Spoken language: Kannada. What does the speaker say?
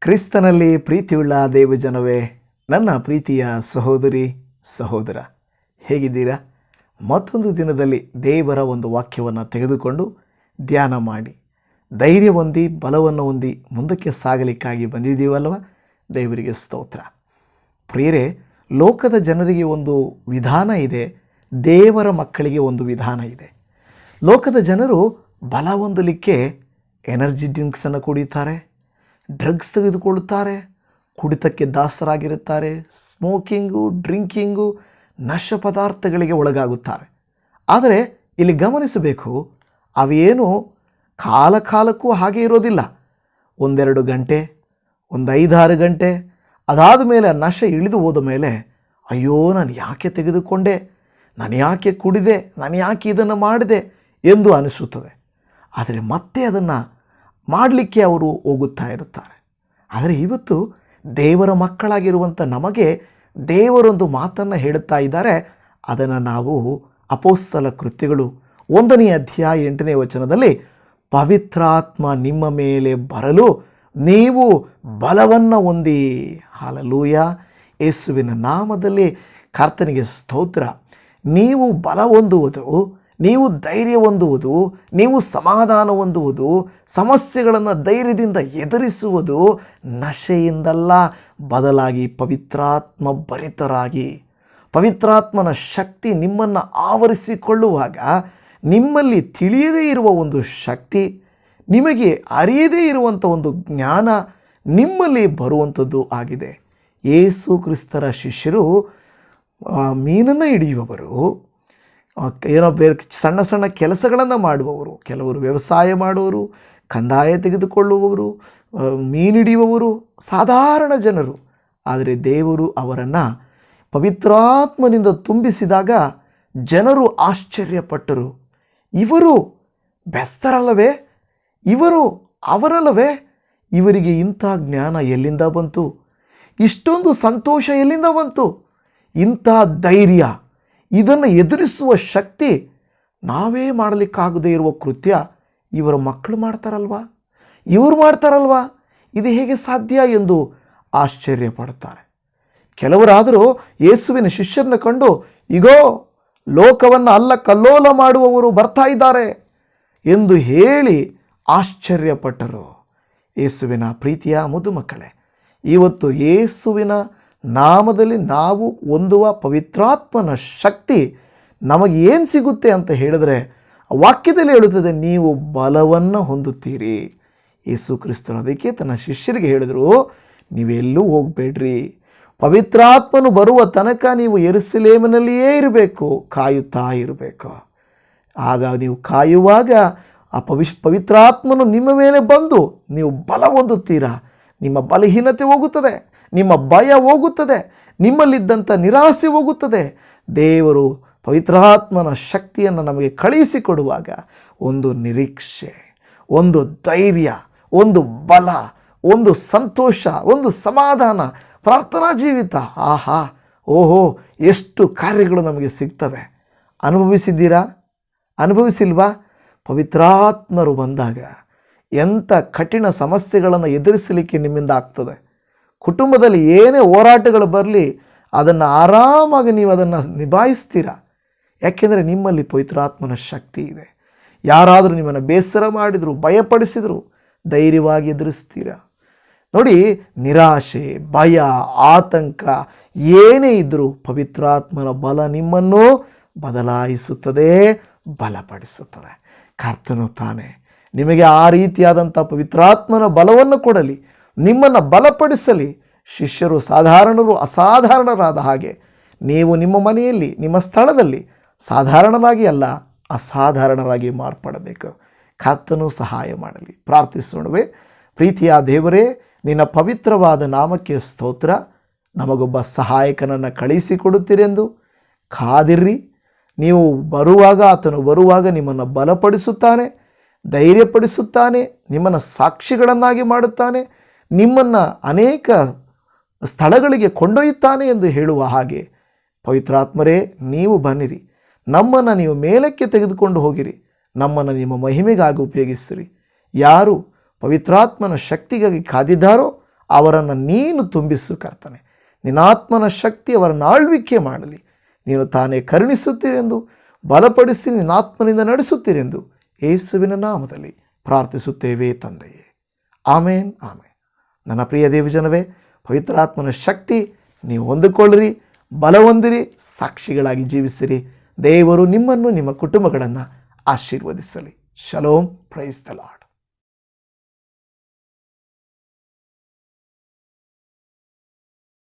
ಕ್ರಿಸ್ತನಲ್ಲಿ ಪ್ರೀತಿಯುಳ್ಳ ದೇವಜನವೇ ನನ್ನ ಪ್ರೀತಿಯ ಸಹೋದರಿ, ಸಹೋದರ. ಹೇಗಿದ್ದೀರಾ? ಮತ್ತೊಂದು ದಿನದಲ್ಲಿ ದೇವರ ಒಂದು ವಾಕ್ಯವನ್ನು ತೆಗೆದುಕೊಂಡು ಧ್ಯಾನ ಮಾಡಿ. ಧೈರ್ಯ ಹೊಂದಿ, ಬಲವನ್ನು ಹೊಂದಿ ಮುಂದಕ್ಕೆ ಸಾಗಲಿಕ್ಕಾಗಿ ಬಂದಿದ್ದೀವಲ್ವ? ದೇವರಿಗೆ ಸ್ತೋತ್ರ. ಪ್ರಿಯರೇ, ಲೋಕದ ಜನರಿಗೆ ಒಂದು ವಿಧಾನ ಇದೆ, ದೇವರ ಮಕ್ಕಳಿಗೆ ಒಂದು ವಿಧಾನ ಇದೆ. ಲೋಕದ ಜನರು ಬಲ ಹೊಂದಲಿಕ್ಕೆ ಎನರ್ಜಿ ಡ್ರಿಂಕ್ಸನ್ನು ಕುಡಿಯುತ್ತಾರೆ ಡ್ರಗ್ಸ್ ತೆಗೆದುಕೊಳ್ಳುತ್ತಾರೆ, ಕುಡಿತಕ್ಕೆ ದಾಸರಾಗಿರುತ್ತಾರೆ, ಸ್ಮೋಕಿಂಗು, ಡ್ರಿಂಕಿಂಗು ನಶ ಪದಾರ್ಥಗಳಿಗೆ ಒಳಗಾಗುತ್ತಾರೆ. ಆದರೆ ಇಲ್ಲಿ ಗಮನಿಸಬೇಕು, ಅವೇನು ಕಾಲ ಕಾಲಕ್ಕೂ ಹಾಗೆ ಇರೋದಿಲ್ಲ. ಒಂದೆರಡು ಗಂಟೆ ಒಂದು ಐದಾರು ಗಂಟೆ, ಅದಾದ ಮೇಲೆ ನಶೆ ಇಳಿದು ಹೋದ ಮೇಲೆ, ಅಯ್ಯೋ, ನಾನು ಯಾಕೆ ತೆಗೆದುಕೊಂಡೆ, ನಾನು ಯಾಕೆ ಕುಡಿದೆ, ನಾನು ಯಾಕೆ ಇದನ್ನು ಮಾಡಿದೆ ಎಂದು ಅನಿಸುತ್ತದೆ. ಆದರೆ ಮತ್ತೆ ಅದನ್ನು ಮಾಡಲಿಕ್ಕೆ ಅವರು ಹೋಗುತ್ತಾ ಇರುತ್ತಾರೆ. ಆದರೆ ಇವತ್ತು ದೇವರ ಮಕ್ಕಳಾಗಿರುವಂಥ ನಮಗೆ ದೇವರೊಂದು ಮಾತನ್ನು ಹೇಳುತ್ತಾ ಇದ್ದಾರೆ. ಅದನ್ನು ನಾವು ಅಪೋಸ್ತಲ ಕೃತ್ಯಗಳು ಒಂದನೇ ಅಧ್ಯಾಯ ಎಂಟನೇ ವಚನದಲ್ಲಿ ಪವಿತ್ರಾತ್ಮ ನಿಮ್ಮ ಮೇಲೆ ಬರಲು ನೀವು ಬಲವನ್ನು ಹೊಂದಿ. ಹಾಲಲೂಯ. ಯೇಸುವಿನ ನಾಮದಲ್ಲಿ ಕರ್ತನಿಗೆ ಸ್ತೋತ್ರ. ನೀವು ಬಲ ಹೊಂದುವುದು ನೀವು ಧೈರ್ಯ ಹೊಂದುವುದು, ನೀವು ಸಮಾಧಾನ ಹೊಂದುವುದು, ಸಮಸ್ಯೆಗಳನ್ನು ಧೈರ್ಯದಿಂದ ಎದುರಿಸುವುದು ನಶೆಯಿಂದಲ್ಲ. ಬದಲಾಗಿ ಪವಿತ್ರಾತ್ಮ ಭರಿತರಾಗಿ. ಪವಿತ್ರಾತ್ಮನ ಶಕ್ತಿ ನಿಮ್ಮನ್ನು ಆವರಿಸಿಕೊಳ್ಳುವಾಗ ನಿಮ್ಮಲ್ಲಿ ತಿಳಿಯದೇ ಇರುವ ಒಂದು ಶಕ್ತಿ, ನಿಮಗೆ ಅರಿಯದೇ ಇರುವಂಥ ಒಂದು ಜ್ಞಾನ ನಿಮ್ಮಲ್ಲಿ ಬರುವಂಥದ್ದು ಆಗಿದೆ. ಯೇಸು ಕ್ರಿಸ್ತರ ಶಿಷ್ಯರು ಮೀನನ್ನು ಹಿಡಿಯುವವರು ಏನೋ ಬೇರೆ ಸಣ್ಣ ಸಣ್ಣ ಕೆಲಸಗಳನ್ನು ಮಾಡುವವರು, ಕೆಲವರು ವ್ಯವಸಾಯ ಮಾಡುವವರು, ಕಂದಾಯ ತೆಗೆದುಕೊಳ್ಳುವವರು ಮೀನಿಡಿಯುವವರು ಸಾಧಾರಣ ಜನರು. ಆದರೆ ದೇವರು ಅವರನ್ನು ಪವಿತ್ರಾತ್ಮನಿಂದ ತುಂಬಿಸಿದಾಗ ಜನರು ಆಶ್ಚರ್ಯಪಟ್ಟರು. ಇವರು ಬೆಸ್ತರಲ್ಲವೇ? ಇವರು ಅವರಲ್ಲವೇ? ಇವರಿಗೆ ಇಂಥ ಜ್ಞಾನ ಎಲ್ಲಿಂದ ಬಂತು? ಇಷ್ಟೊಂದು ಸಂತೋಷ ಎಲ್ಲಿಂದ ಬಂತು? ಇಂಥ ಧೈರ್ಯ. ಇದನ್ನು ಎದುರಿಸುವ ಶಕ್ತಿ ನಾವೇ ಮಾಡಲಿಕ್ಕಾಗದೇ ಇರುವ ಕೃತ್ಯ ಇವರ ಮಕ್ಕಳು ಮಾಡ್ತಾರಲ್ವಾ? ಇವರು ಮಾಡ್ತಾರಲ್ವಾ? ಇದು ಹೇಗೆ ಸಾಧ್ಯ ಎಂದು ಆಶ್ಚರ್ಯ ಪಡ್ತಾರೆ ಕೆಲವರಾದರೂ ಯೇಸುವಿನ ಶಿಷ್ಯರನ್ನು ಕಂಡು, ಇಗೋ, ಲೋಕವನ್ನು ಅಲ್ಲ ಕಲ್ಲೋಲ ಮಾಡುವವರು ಬರ್ತಾ ಇದ್ದಾರೆ ಎಂದು ಹೇಳಿ ಆಶ್ಚರ್ಯಪಟ್ಟರು. ಯೇಸುವಿನ ಪ್ರೀತಿಯ ಮುದುಮಕ್ಕಳೇ, ಇವತ್ತು ಯೇಸುವಿನ ನಾಮದಲ್ಲಿ ನಾವು ಹೊಂದುವ ಪವಿತ್ರಾತ್ಮನ ಶಕ್ತಿ ನಮಗೆ ಏನು ಸಿಗುತ್ತೆ ಅಂತ ಹೇಳಿದ್ರೆ ವಾಕ್ಯದಲ್ಲಿ ಹೇಳುತ್ತದೆ, ನೀವು ಬಲವನ್ನು ಹೊಂದುತ್ತೀರಿ. ಯೇಸು ಕ್ರಿಸ್ತನು ಅದಕ್ಕೆ ತನ್ನ ಶಿಷ್ಯರಿಗೆ ಹೇಳಿದರು, ನೀವೆಲ್ಲೂ ಹೋಗಬೇಡ್ರಿ. ಪವಿತ್ರಾತ್ಮನು ಬರುವ ತನಕ ನೀವು ಎರುಸಲೇಮಿನಲ್ಲಿಯೇ ಇರಬೇಕು, ಕಾಯುತ್ತಾ ಇರಬೇಕು. ಆಗ ನೀವು ಕಾಯುವಾಗ ಆ ಪವಿಶ್, ಪವಿತ್ರಾತ್ಮನು ನಿಮ್ಮ ಮೇಲೆ ಬಂದು ನೀವು ಬಲ ಹೊಂದುತ್ತೀರಾ? ನಿಮ್ಮ ಬಲಹೀನತೆ ಹೋಗುತ್ತದೆ. ನಿಮ್ಮ ಭಯ ಹೋಗುತ್ತದೆ, ನಿಮ್ಮಲ್ಲಿದ್ದಂಥ ನಿರಾಸೆ ಹೋಗುತ್ತದೆ. ದೇವರು ಪವಿತ್ರಾತ್ಮನ ಶಕ್ತಿಯನ್ನು ನಮಗೆ ಕಳುಹಿಸಿಕೊಡುವಾಗ ಒಂದು ನಿರೀಕ್ಷೆ, ಒಂದು ಧೈರ್ಯ, ಒಂದು ಬಲ, ಒಂದು ಸಂತೋಷ, ಒಂದು ಸಮಾಧಾನ, ಪ್ರಾರ್ಥನಾ ಜೀವಿತ. ಆಹಾ, ಓಹೋ, ಎಷ್ಟು ಕಾರ್ಯಗಳು ನಮಗೆ ಸಿಗ್ತವೆ. ಅನುಭವಿಸಿದ್ದೀರಾ? ಅನುಭವಿಸಿಲ್ವಾ? ಪವಿತ್ರಾತ್ಮರು ಬಂದಾಗ ಎಂಥ ಕಠಿಣ ಸಮಸ್ಯೆಗಳನ್ನು ಎದುರಿಸಲಿಕ್ಕೆ ನಿಮ್ಮಿಂದ ಆಗ್ತದೆ. ಕುಟುಂಬದಲ್ಲಿ ಏನೇ ಹೋರಾಟಗಳು ಬರಲಿ, ಅದನ್ನು ಆರಾಮಾಗಿ ನೀವು ಅದನ್ನು ನಿಭಾಯಿಸ್ತೀರಾ? ಯಾಕೆಂದರೆ ನಿಮ್ಮಲ್ಲಿ ಪವಿತ್ರಾತ್ಮನ ಶಕ್ತಿ ಇದೆ. ಯಾರಾದರೂ ನಿಮ್ಮನ್ನು ಬೇಸರ ಮಾಡಿದರು, ಭಯಪಡಿಸಿದರು, ಧೈರ್ಯವಾಗಿ ಎದುರಿಸ್ತೀರಾ? ನೋಡಿ, ನಿರಾಶೆ, ಭಯ, ಆತಂಕ, ಏನೇ ಇದ್ದರೂ ಪವಿತ್ರಾತ್ಮನ ಬಲ ನಿಮ್ಮನ್ನು ಬದಲಾಯಿಸುತ್ತದೆ, ಬಲಪಡಿಸುತ್ತದೆ. ಕರ್ತನು ತಾನೆ. ನಿಮಗೆ ಆ ರೀತಿಯಾದಂಥ ಪವಿತ್ರಾತ್ಮನ ಬಲವನ್ನು ಕೊಡಲಿ. ನಿಮ್ಮನ್ನು ಬಲಪಡಿಸಲಿ. ಶಿಷ್ಯರು ಸಾಧಾರಣರು ಅಸಾಧಾರಣರಾದ ಹಾಗೆ ನೀವು ನಿಮ್ಮ ಮನೆಯಲ್ಲಿ, ನಿಮ್ಮ ಸ್ಥಳದಲ್ಲಿ ಸಾಧಾರಣರಾಗಿ ಅಲ್ಲ, ಅಸಾಧಾರಣರಾಗಿ ಮಾರ್ಪಡಬೇಕು. ಕರ್ತನು ಸಹಾಯ ಮಾಡಲಿ. ಪ್ರಾರ್ಥಿಸೋಣವೇ. ಪ್ರೀತಿಯ ದೇವರೇ, ನಿನ್ನ ಪವಿತ್ರವಾದ ನಾಮಕ್ಕೆ ಸ್ತೋತ್ರ. ನಮಗೊಬ್ಬ ಸಹಾಯಕನನ್ನು ಕಳಿಸಿಕೊಡುತ್ತೀರೆಂದು ಕಾದಿರ್ರಿ. ನೀವು ಬರುವಾಗ, ಆತನು ಬರುವಾಗ ನಿಮ್ಮನ್ನು ಬಲಪಡಿಸುತ್ತಾನೆ, ಧೈರ್ಯಪಡಿಸುತ್ತಾನೆ, ನಿಮ್ಮನ್ನು ಸಾಕ್ಷಿಗಳನ್ನಾಗಿ ಮಾಡುತ್ತಾನೆ. ನಿಮ್ಮನ್ನು ಅನೇಕ ಸ್ಥಳಗಳಿಗೆ ಕೊಂಡೊಯ್ಯುತ್ತಾನೆ ಎಂದು ಹೇಳುವ ಹಾಗೆ, ಪವಿತ್ರಾತ್ಮರೇ, ನೀವು ಬನ್ನಿರಿ. ನಮ್ಮನ್ನು ನೀವು ಮೇಲಕ್ಕೆ ತೆಗೆದುಕೊಂಡು ಹೋಗಿರಿ. ನಮ್ಮನ್ನು ನಿಮ್ಮ ಮಹಿಮೆಗಾಗಿ ಉಪಯೋಗಿಸಿರಿ. ಯಾರು ಪವಿತ್ರಾತ್ಮನ ಶಕ್ತಿಗಾಗಿ ಕಾದಿದ್ದಾರೋ ಅವರನ್ನು ನೀನು ತುಂಬಿಸು ಕರ್ತನೆ. ನಿನ್ನಾತ್ಮನ ಶಕ್ತಿ ಅವರನ್ನು ಆಳ್ವಿಕೆ ಮಾಡಲಿ. ನೀನು ತಾನೇ ಕರುಣಿಸುತ್ತೀರೆಂದು, ಬಲಪಡಿಸಿ ನಿನ್ನ ಆತ್ಮನಿಂದ ನಡೆಸುತ್ತೀರೆಂದು ಯೇಸುವಿನ ನಾಮದಲ್ಲಿ ಪ್ರಾರ್ಥಿಸುತ್ತೇವೆ ತಂದೆಯೇ. ಆಮೇನ್ ಆಮೇನ್. ನನ್ನ ಪ್ರಿಯ ದೇವಜನವೇ, ಪವಿತ್ರಾತ್ಮನ ಶಕ್ತಿ, ನೀವು ಹೊಂದಿಕೊಳ್ಳ್ರಿ ಬಲ ಹೊಂದಿರಿ ಸಾಕ್ಷಿಗಳಾಗಿ ಜೀವಿಸಿರಿ. ದೇವರು ನಿಮ್ಮನ್ನು ನಿಮ್ಮ ಕುಟುಂಬಗಳನ್ನು ಆಶೀರ್ವದಿಸಲಿ. Shalom, praise the Lord.